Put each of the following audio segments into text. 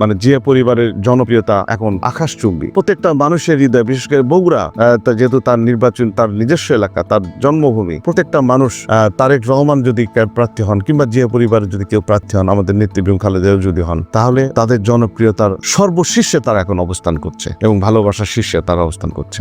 মানে জিয়া পরিবারের জনপ্রিয়তা এখন আকাশচুম্বী। প্রত্যেকটা মানুষের হৃদয়, বিশেষ করে বগুড়া যেহেতু তার নির্বাচন, তার নিজস্ব এলাকা, তার জন্মভূমি, প্রত্যেকটা মানুষ তারেক রহমান যদি প্রার্থী হন কিংবা জিয়া পরিবারের যদি কেউ প্রার্থী হন, আমাদের নেতৃবৃন্দ খালেদাও যদি হন, তাহলে তাদের জনপ্রিয়তার সর্বশীর্ষে তারা এখন অবস্থান করছে এবং ভালোবাসার শীর্ষে তারা অবস্থান করছে।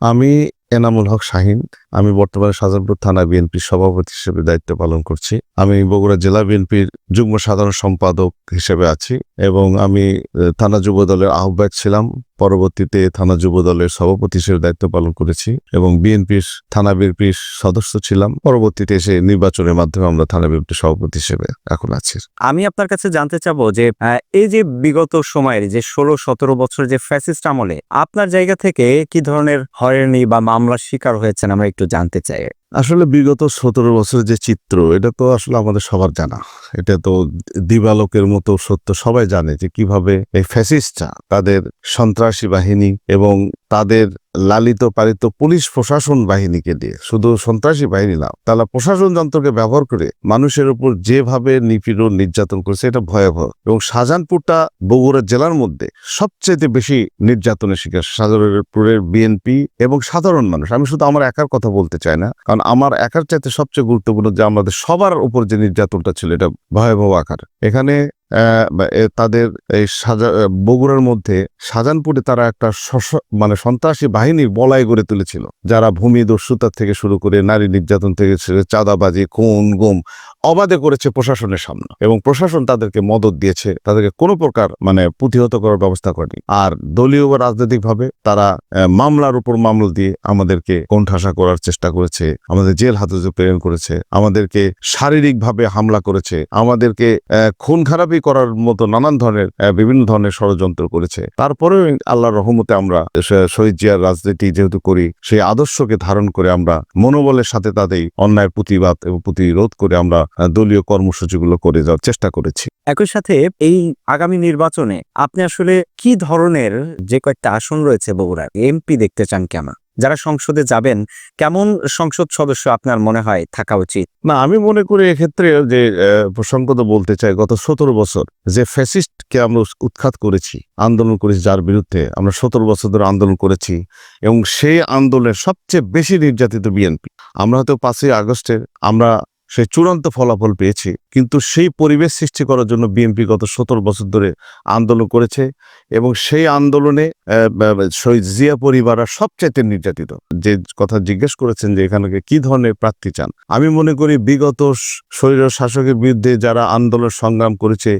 আমি এনামুল হক শাহিন। আমি বর্তমানে শাহজাহানপুর থানা বিএনপির সভাপতি হিসেবে দায়িত্ব পালন করছি। আমি বগুড়া জেলা বিএনপির যুগ্ম সাধারণ সম্পাদক হিসেবে আছি এবং আমি থানা যুব দলের আহ্বায়ক ছিলাম। পরবর্তীতে থানা যুব দলের সভাপতি হিসেবে দায়িত্ব পালন করেছি এবং বিএনপির, থানা বিএনপির সদস্য ছিলাম। পরবর্তীতে এসে নির্বাচনের মাধ্যমে আমরা থানা বিএনপির সভাপতি হিসেবে এখন আছি। আমি আপনার কাছে জানতে চাবো যে এই যে বিগত সময়ের যে ষোলো সতেরো বছর যে ফ্যাসিস্ট আমলে আপনার জায়গা থেকে কি ধরনের হয়রানি বা মামলার শিকার হয়েছেন, আমরা একটু জানতে চাই। আসলে বিগত সতেরো বছরের যে চিত্র, এটা তো আসলে আমাদের সবার জানা। এটা তো দিবালোকের মতো সত্য সবাই জানে যে কীভাবে এই ফ্যাসিস্টরা তাদের সন্ত্রাসী বাহিনী এবং তাদের লালিত পালিত পুলিশ প্রশাসন বাহিনীকে দিয়ে। শুধু সন্ত্রাসী বাহিনী না, তারা প্রশাসন যন্ত্রকে ব্যবহার করে মানুষের উপর যেভাবে নিপীড়ন, নির্যাতন করেছে, এটা ভয়াবহ। এবং শাহজাহানপুরটা বগুড়া জেলার মধ্যে সবচেয়ে বেশি নির্যাতনের শিকার। শাহজাহানপুরের বিএনপি এবং সাধারণ মানুষ। আমি শুধু আমার একার কথা বলতে চাই না, কারণ আমার একার চাইতে সবচেয়ে গুরুত্বপূর্ণ যে আমাদের সবার উপর যে নির্যাতনটা ছিল, এটা ভয়াবহ আকার। এখানে তাদের এই সাজা বগুড়ার মধ্যে শাহজাহানপুরে তারা একটা মানে সন্ত্রাসী বাহিনী বলাই গড়ে তুলেছিল। যারা ভূমি দস্যুতার থেকে শুরু করে নারী নির্যাতন থেকে চাঁদাবাজি, খুন, গুম অবাধে করেছে প্রশাসনের সামনে এবং প্রশাসন তাদেরকে মদত দিয়েছে। তাদেরকে কোনো প্রকার মানে প্রতিহত করার ব্যবস্থা করেনি। আর দলীয় বা রাজনৈতিকভাবে তারা মামলার উপর মামলা দিয়ে আমাদেরকে কোণঠাসা করার চেষ্টা করেছে। আমাদের জেল হাজতে প্রেরণ করেছে। আমাদেরকে শারীরিকভাবে হামলা করেছে। আমাদেরকে খুন খারাপি করার মতো নানান ধরনের বিভিন্ন ধরনের ষড়যন্ত্র করেছে। তারপরেও আল্লাহর রহমতে আমরা শহীদ জিয়ার রাজনীতি যেহেতু করি, সেই আদর্শকে ধারণ করে আমরা মনোবলের সাথে তাদের অন্যায় প্রতিবাদ এবং প্রতিরোধ করে আমরা দলীয় কর্মসূচিগুলো করে যাওয়ার চেষ্টা করেছি। একই সাথে এই আগামী নির্বাচনে আপনি আসলে কি ধরনের যে কয়েকটা আসন রয়েছে বগুড়ার, এমপি দেখতে চান কেমন যারা সংসদে যাবেন, কেমন সংসদ সদস্য আপনার মনে হয় থাকা উচিত? না, আমি মনে করি এক্ষেত্রে যে প্রসঙ্গ তো বলতে চাই, গত সতেরো বছর যে ফ্যাসিস্টকে আমরা উৎখাত করেছি, আন্দোলন করেছি যার বিরুদ্ধে, আমরা সতেরো বছর ধরে আন্দোলন করেছি এবং সেই আন্দোলনের সবচেয়ে বেশি নির্যাতিত বিএনপি। আমরা হয়তো পাঁচই আগস্টের, আমরা সেই চূড়ান্ত ফলাফল পেয়েছে। কিন্তু সেই পরিবেশ সৃষ্টি করার জন্য বিএনপি গত সতেরো বছর ধরে আন্দোলন করেছে এবং সেই আন্দোলনে শহীদ জিয়া পরিবাররা সবচাইতে নির্যাতিত। যে কথা জিজ্ঞেস করেছেন যে এখানে কি ধরনের প্রার্থী চান? আমি মনে করি বিগত শরীর শাসকের বিরুদ্ধে যারা আন্দোলন সংগ্রাম করেছে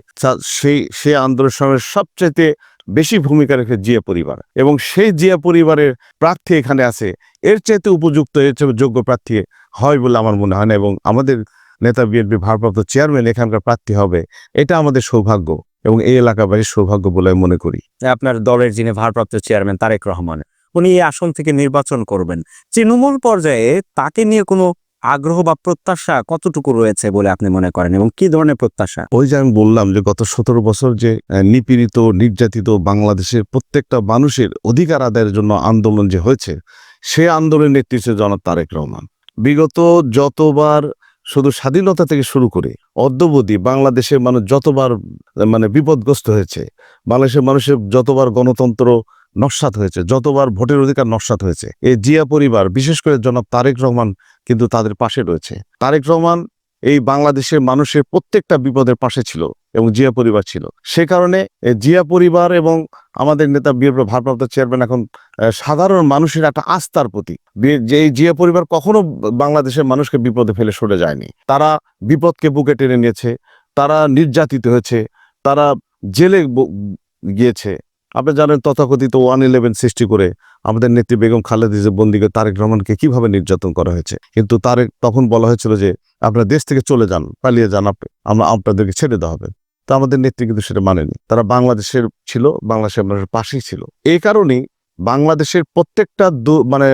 সেই সেই আন্দোলন সংগ্রামের সবচাইতে বেশি ভূমিকা রেখে জিয়া পরিবার। এবং সেই জিয়া পরিবারের প্রার্থী এখানে আছে। এর চাইতে উপযুক্ত, এর চেয়ে যোগ্য প্রার্থী হয় বলে আমার মনে হয় না এবং আমাদের নেতা বিএনপি ভারপ্রাপ্ত চেয়ারম্যান এখানকার প্রার্থী হবে। এটা আমাদের সৌভাগ্য এবং এই এলাকাবাসীর সৌভাগ্য বলে মনে করি। আপনার দলের যিনি ভারপ্রাপ্ত চেয়ারম্যান তারেক রহমান, উনি এই আসন থেকে নির্বাচন করবেন। তৃণমূল পর্যায়ে তাকে নিয়ে কোনো আগ্রহ বা প্রত্যাশা কতটুকু রয়েছে বলে আপনি মনে করেন এবং কি ধরনের প্রত্যাশা? ওই যে আমি বললাম যে গত সতেরো বছর যে নিপীড়িত, নির্যাতিত বাংলাদেশের প্রত্যেকটা মানুষের অধিকার আদায়ের জন্য আন্দোলন যে হয়েছে, সে আন্দোলনের নেতৃত্বে জনাব তারেক রহমান। বিগত যতবার শুধু স্বাধীনতা থেকে শুরু করে অদ্যবধি বাংলাদেশের মানুষ যতবার মানে বিপদগ্রস্ত হয়েছে, বাংলাদেশের মানুষের যতবার গণতন্ত্র নস্বাত হয়েছে, যতবার ভোটের অধিকার নস্বাত হয়েছে। এই জিয়া পরিবার, বিশেষ করে জনাব তারেক রহমান কিন্তু তাদের পাশে রয়েছে। তারেক রহমান এই বাংলাদেশের মানুষের প্রত্যেকটা বিপদের পাশে ছিল এবং জিয়া পরিবার ছিল। সে কারণে জিয়া পরিবার এবং আমাদের নেতা বিএনপি ভারপ্রাপ্ত চেয়ারম্যান এখন সাধারণ মানুষের একটা আস্থার প্রতি যে এই জিয়া পরিবার কখনো বাংলাদেশের মানুষকে বিপদে ফেলে সরে যায়নি। তারা বিপদকে বুকে টেনে নিয়েছে, তারা নির্যাতিত হয়েছে, তারা জেলে গিয়েছে। আপনি জানেন তথাকথিত ওয়ান ইলেভেন সৃষ্টি করে আমাদের নেত্রী বেগম খালেদা যে বন্দিকে তারেক রহমানকে কীভাবে নির্যাতন করা হয়েছে? কিন্তু তারেক তখন বলা হয়েছিল যে, আপনার দেশ থেকে চলে যান, পালিয়ে যান আমরা আপনাদেরকে ছেড়ে দেওয়া হবে। তা আমাদের নেত্রী কিন্তু সেটা মানেনি। তারা বাংলাদেশের ছিল, বাংলাদেশের মানুষের পাশেই ছিল। এই কারণেই বাংলাদেশের প্রত্যেকটা মানে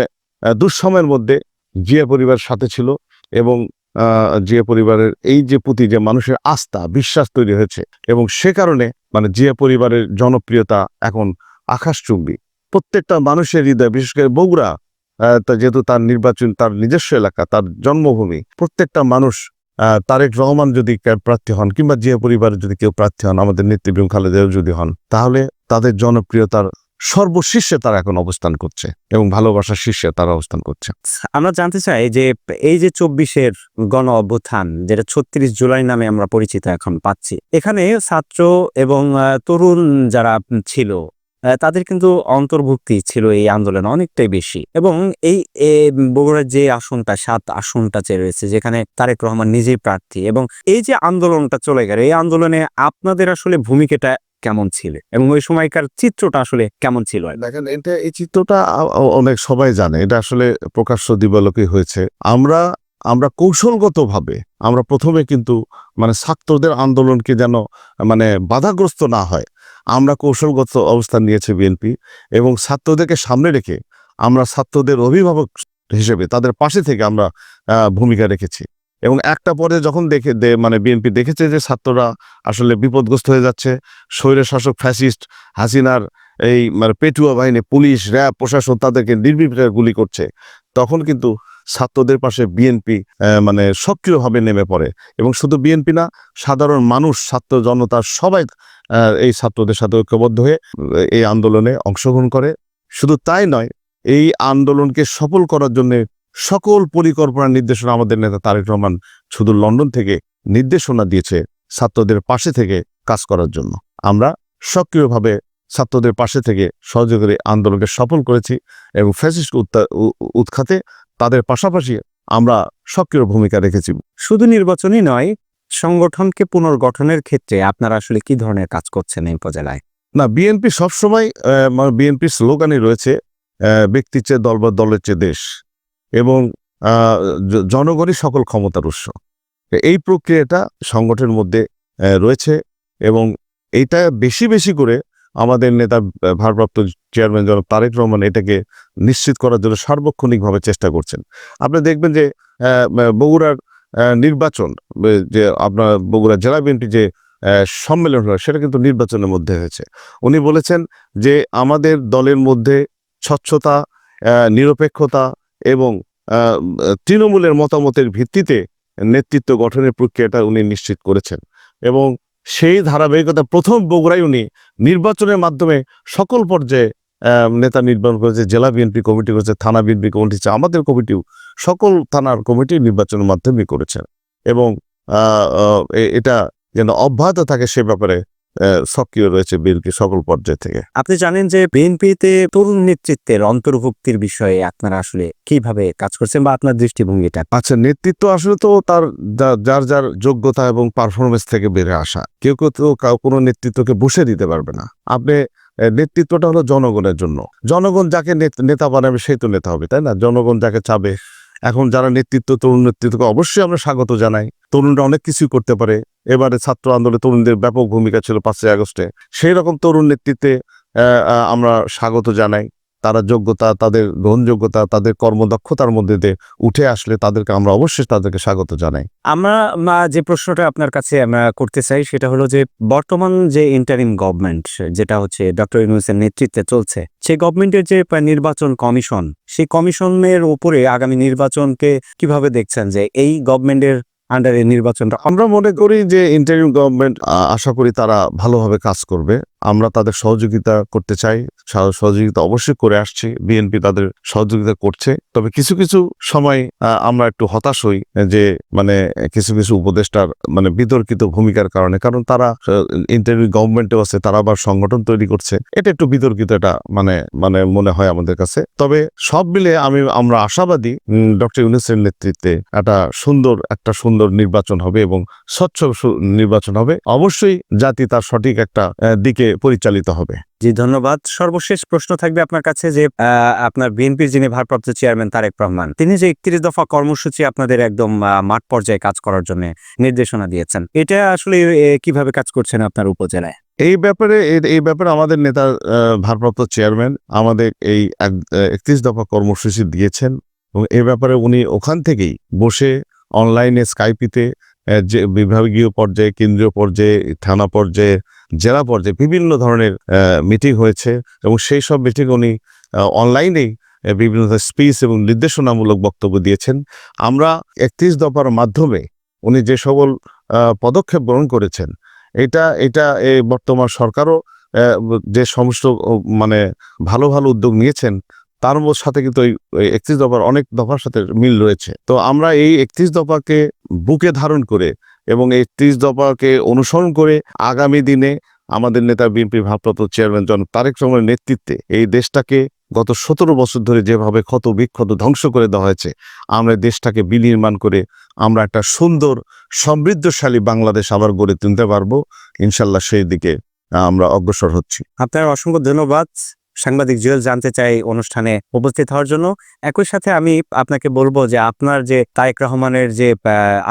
দুঃসময়ের মধ্যে জিয়া পরিবার সাথে ছিল এবং জিয়া পরিবারের এই যে প্রতি যে মানুষের আস্থা, বিশ্বাস তৈরি হয়েছে এবং সে কারণে মানে জিয়া পরিবারের জনপ্রিয়তা এখন আকাশচুম্বী। প্রত্যেকটা মানুষের হৃদয়, বিশেষ করে বগুড়া যেহেতু তার নির্বাচন, তার নিজস্ব এলাকা, তার জন্মভূমি, প্রত্যেকটা মানুষ তারেক রহমান যদি প্রার্থী হন কিংবা জিয়া পরিবারের যদি কেউ প্রার্থী হন, আমাদের নেতৃবৃন্দ খালেদাও যদি হন, তাহলে তাদের জনপ্রিয়তার সর্বশীর্ষে তারা এখন অবস্থান করছে এবং ভালোবাসার শীর্ষে তারা অবস্থান করছে। আমরা জানতে চাই যে এই যে চব্বিশের গণ অভ্যুত্থান, যেটা ছত্রিশ জুলাই নামে আমরা পরিচিত এখন পাচ্ছি, এখানে ছাত্র এবং তরুণ যারা ছিল তাদের কিন্তু অন্তর্ভুক্তি ছিল এই আন্দোলনে অনেকটাই বেশি এবং এই বগুড়ার যে আসনটা, সাত আসনটা চেয়ে রয়েছে, যেখানে তারেক রহমান নিজেই প্রার্থী এবং এই যে আন্দোলনটা চলে গেল, এই আন্দোলনে আপনাদের আসলে ভূমিকাটা কেমন ছিল? এবং ওই সময়কার চিত্রটা আসলে কেমন ছিল? দেখেন, এটা, এই চিত্রটা অনেক সবাই জানে। এটা আসলে প্রকাশ্য দিবালোকে হয়েছে। আমরা আমরা কৌশলগতভাবে, আমরা প্রথমে কিন্তু মানে ছাত্রদের আন্দোলনকে যেন মানে বাধাগ্রস্ত না হয়, আমরা কৌশলগত অবস্থান নিয়েছে বিএনপি এবং ছাত্রদেরকে সামনে রেখে আমরা ছাত্রদের অভিভাবক হিসেবে তাদের পাশে থেকে আমরা ভূমিকা রেখেছি। এবং একটা পরে যখন দেখে মানে বিএনপি দেখেছে যে ছাত্ররা আসলে বিপদগ্রস্ত হয়ে যাচ্ছে, স্বৈর শাসক ফ্যাসিস্ট হাসিনার এই মানে পেটুয়া বাহিনী, পুলিশ, র্যাব, প্রশাসন তাদেরকে নির্বিচারে গুলি করছে, তখন কিন্তু ছাত্রদের পাশে বিএনপি মানে সক্রিয়ভাবে নেমে পড়ে। এবং শুধু বিএনপি না, সাধারণ মানুষ, ছাত্র জনতা সবাই এই ছাত্রদের সাথে ঐক্যবদ্ধ হয়ে এই আন্দোলনে অংশগ্রহণ করে। শুধু তাই নয়, এই আন্দোলনকে সফল করার জন্য সকল পরিকল্পনা নির্দেশনা আমাদের নেতা তারেক রহমান শুধু লন্ডন থেকে নির্দেশনা দিয়েছে ছাত্রদের পাশে থেকে কাজ করার জন্য। আমরা সক্রিয়ভাবে ছাত্রদের পাশে থেকে সহযোগী আন্দোলনকে সফল করেছি এবং ফ্যাসিস্ট উৎখাতে তাদের পাশাপাশি আমরা সক্রিয় ভূমিকা রেখেছি। শুধু নির্বাচনই নয় সংগঠনকে পুনর্গঠনের ক্ষেত্রে আপনারা আসলে কি ধরনের কাজ করছেন এই উপজেলায়? না বিএনপি সবসময় বিএনপির স্লোগানই রয়েছে ব্যক্তির চেয়ে দল বা দলের চেয়ে দেশ। এবং জনগণই সকল ক্ষমতার উৎস। এই প্রক্রিয়াটা সংগঠনের মধ্যে রয়েছে এবং এইটা বেশি বেশি করে আমাদের নেতা ভারপ্রাপ্ত চেয়ারম্যান জনাব তারেক রহমান এটাকে নিশ্চিত করার জন্য সার্বক্ষণিকভাবে চেষ্টা করছেন। আপনি দেখবেন যে বগুড়ার নির্বাচন যে আপনার বগুড়া জেলা বিএনপি যে সম্মেলন হলো সেটা কিন্তু নির্বাচনের মধ্যে হয়েছে। উনি বলেছেন যে, আমাদের দলের মধ্যে স্বচ্ছতা নিরপেক্ষতা এবং তৃণমূলের মতামতের ভিত্তিতে নেতৃত্ব গঠনের প্রক্রিয়াটা উনি নিশ্চিত করেছেন। এবং সেই ধারাবাহিকতা প্রথম বগুড়ায় উনি নির্বাচনের মাধ্যমে সকল পর্যায়ে নেতা নির্বাচন করেছে, জেলা বিএনপি কমিটি করেছে, থানা বিএনপি কমিটি আমাদের কমিটিও সকল থানার কমিটি নির্বাচনের মাধ্যমে করেছেন। এবং এটা যেন অব্যাহত থাকে সে ব্যাপারে সক্রিয় রয়েছে বিএনপি সকল পর্যায় থেকে। আপনি জানেন যে বিএনপিতে তরুণ নেতৃত্বের অন্তর্ভুক্তির বিষয়ে আপনারা আসলে কীভাবে কাজ করছেন বা আপনার দৃষ্টিভঙ্গিটা আচ্ছা নেতৃত্ব আসলে তো তার যার যার যোগ্যতা এবং পারফরমেন্স থেকে বেড়ে আসা। কেউ কেউ তো কাউ কোনো নেতৃত্বকে বসে দিতে পারবে না। আপনি নেতৃত্বটা হলো জনগণের জন্য। জনগণ যাকে নেত- নেতা বানাবে সেই তো নেতা হবে তাই না? জনগণ যাকে চাবে। এখন যারা নেতৃত্ব তরুণ নেতৃত্বকে অবশ্যই আমরা স্বাগত জানাই। তরুণরা অনেক কিছুই করতে পারে। এবারে ছাত্র আন্দোলনে তরুণদের ব্যাপক ভূমিকা ছিল পাঁচই আগস্টে। সেই রকম তরুণ নেতৃত্বে আমরা স্বাগত জানাই। তারা যোগ্যতা, তাদের গ্রহণযোগ্যতা, তাদের কর্মদক্ষতার মধ্যে দিয়ে উঠে আসলে তাদেরকে আমরা অবশ্যই তাদেরকে স্বাগত জানাই। আমরা যে প্রশ্নটা আপনার কাছে আমরা করতে চাই সেটা হলো যে, বর্তমান যে ইন্টারিম গভর্নমেন্ট যেটা হচ্ছে ডক্টর ইউনুসের নেতৃত্বে চলছে সেই গভর্নমেন্টের যে নির্বাচন কমিশন, সেই কমিশনের উপরে আগামী নির্বাচনকে কীভাবে দেখছেন যে, এই গভর্নমেন্টের আন্ডারে নির্বাচনটা। আমরা মনে করি যে ইন্টারিম গভর্নমেন্ট আশা করি তারা ভালোভাবে কাজ করবে। আমরা তাদের সহযোগিতা করতে চাই। সহযোগিতা অবশ্যই করে আসছে। বিএনপি তাদের সহযোগিতা করছে। তবে কিছু কিছু সময় আমরা একটু হতাশ হই যে মানে কিছু কিছু উপদেষ্টার মানে বিতর্কিত ভূমিকার কারণে। কারণ তারা ইন্টারভিউ গভর্নমেন্টও আছে, তারা আবার সংগঠন তৈরি করছে। এটা একটু বিতর্কিত এটা মানে মানে মনে হয় আমাদের কাছে। তবে সব মিলে আমি, আমরা আশাবাদী ডক্টর ইউনুসের নেতৃত্বে একটা সুন্দর একটা সুন্দর নির্বাচন হবে এবং স্বচ্ছ নির্বাচন হবে। অবশ্যই জাতি তার সঠিক একটা দিকে পরিচালিত হবে। জি, ধন্যবাদ। সর্বশেষ প্রশ্ন থাকবে আপনার কাছে যে আপনার বিএনপির যিনি ভারপ্রাপ্ত চেয়ারম্যান তারেক রহমান, তিনি যে একত্রিশ দফা কর্মসূচি আপনাদের একদম মাঠ পর্যায়ে কাজ করার জন্য নির্দেশনা দিয়েছেন, এটা আসলে কীভাবে কাজ করছেন আপনার উপজেলায়? এই ব্যাপারে, এ- এই ব্যাপারে আমাদের নেতা ভারপ্রাপ্ত চেয়ারম্যান আমাদের এই একত্রিশ দফা কর্মসূচি দিয়েছেন এবং এই ব্যাপারে উনি ওখান থেকেই বসে অনলাইনে স্কাইপিতে যে বিভাগীয় পর্যায়ে, কেন্দ্রীয় পর্যায়ে, থানা পর্যায়ে জেলা পর্যায়ে বিভিন্ন ধরনের মিটিং হয়েছে এবং সেই সব মিটিং উনি অনলাইনেই বিভিন্ন স্পিচ এবং নির্দেশনামূলক বক্তব্য দিয়েছেন। আমরা একত্রিশ দফার মাধ্যমে উনি যে সকল পদক্ষেপ গ্রহণ করেছেন, এটা এটা এই বর্তমান সরকারও যে সমস্ত মানে ভালো ভালো উদ্যোগ নিয়েছেন, তার সাথে কিন্তু ওই একত্রিশ দফার অনেক দফার সাথে মিল রয়েছে। তো আমরা এই একত্রিশ দফাকে বুকে ধারণ করে এবং এই ত্রিশ দফাকে অনুসরণ করে আগামী দিনে আমাদের নেতা বিএনপি ভারপ্রাপ্ত চেয়ারম্যান জন তারেক রহমানের নেতৃত্বে এই দেশটাকে গত সতেরো বছর ধরে যেভাবে ক্ষত বিক্ষত ধ্বংস করে দেওয়া হয়েছে, আমরা দেশটাকে বিনির্মাণ করে আমরা একটা সুন্দর, সমৃদ্ধশালী বাংলাদেশ আবার গড়ে তুলতে পারব। ইনশাল্লাহ সেই দিকে আমরা অগ্রসর হচ্ছি। আপনার অসংখ্য ধন্যবাদ। সাংবাদিক জুয়েল জানতে চাই অনুষ্ঠানে উপস্থিত হওয়ার জন্য। একই সাথে আমি আপনাকে বলব যে আপনার যে তায়েক রহমানের যে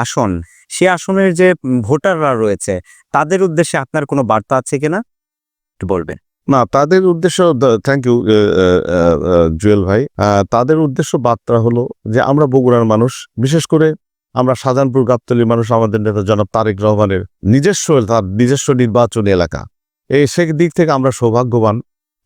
আসন, সে আসনের যে ভোটাররা রয়েছে, তাদের উদ্দেশ্যে আপনার কোনো বার্তা আছে কিনা? একটু বলবেন। না, তাদের উদ্দেশ্য থ্যাংক ইউ জুয়েল ভাই। তাদের উদ্দেশ্য বার্তা হলো যে আমরা বগুড়ার মানুষ, বিশেষ করে আমরা শাহজাহানপুর গাবতলির মানুষ, আমাদের নেতা জনাব তারেক রহমানের নিজস্ব, তার নিজস্ব নির্বাচনী এলাকা। এই সে দিক থেকে আমরা সৌভাগ্যবান।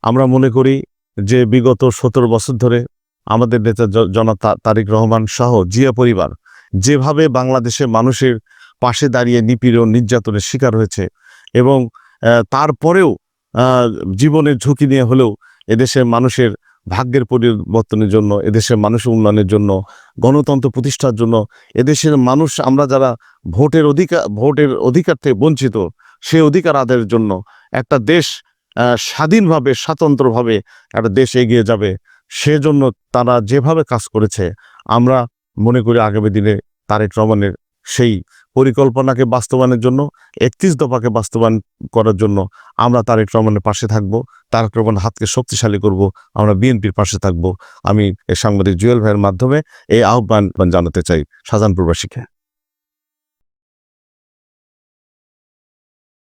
আমরা মনে করি যে বিগত সতেরো বছর ধরে আমাদের নেতা জ- জনাব তা- তারেক রহমান সহ জিয়া পরিবার যেভাবে বাংলাদেশের মানুষের পাশে দাঁড়িয়ে নিপীড়ন, নির্যাতনের শিকার হয়েছে এবং তারপরেও জীবনের ঝুঁকি নিয়ে হলেও এদেশের মানুষের ভাগ্যের পরিবর্তনের জন্য, এদেশের মানুষের উন্নয়নের জন্য, গণতন্ত্র প্রতিষ্ঠার জন্য, এদেশের মানুষ আমরা যারা ভোটের অধিকার ভোটের অধিকার থেকে বঞ্চিত সেই অধিকার আদায়ের জন্য একটা দেশ স্বাধীনভাবে, স্বাতন্ত্রভাবে একটা দেশ এগিয়ে যাবে। সেজন্য তারা যেভাবে কাজ করেছে, আমরা মনে করি আগামী দিনে তারেক রহমানের সেই পরিকল্পনাকে বাস্তবায়নের জন্য, একত্রিশ দফাকে বাস্তবায়ন করার জন্য আমরা তারেক রহমানের পাশে থাকব। তারেক রহমানের হাতকে শক্তিশালী করব, আমরা বিএনপির পাশে থাকব। আমি এই সাংবাদিক জুয়েল ভাইয়ের মাধ্যমে এই আহ্বান জানাতে চাই শাহজাহানপুরবাসীকে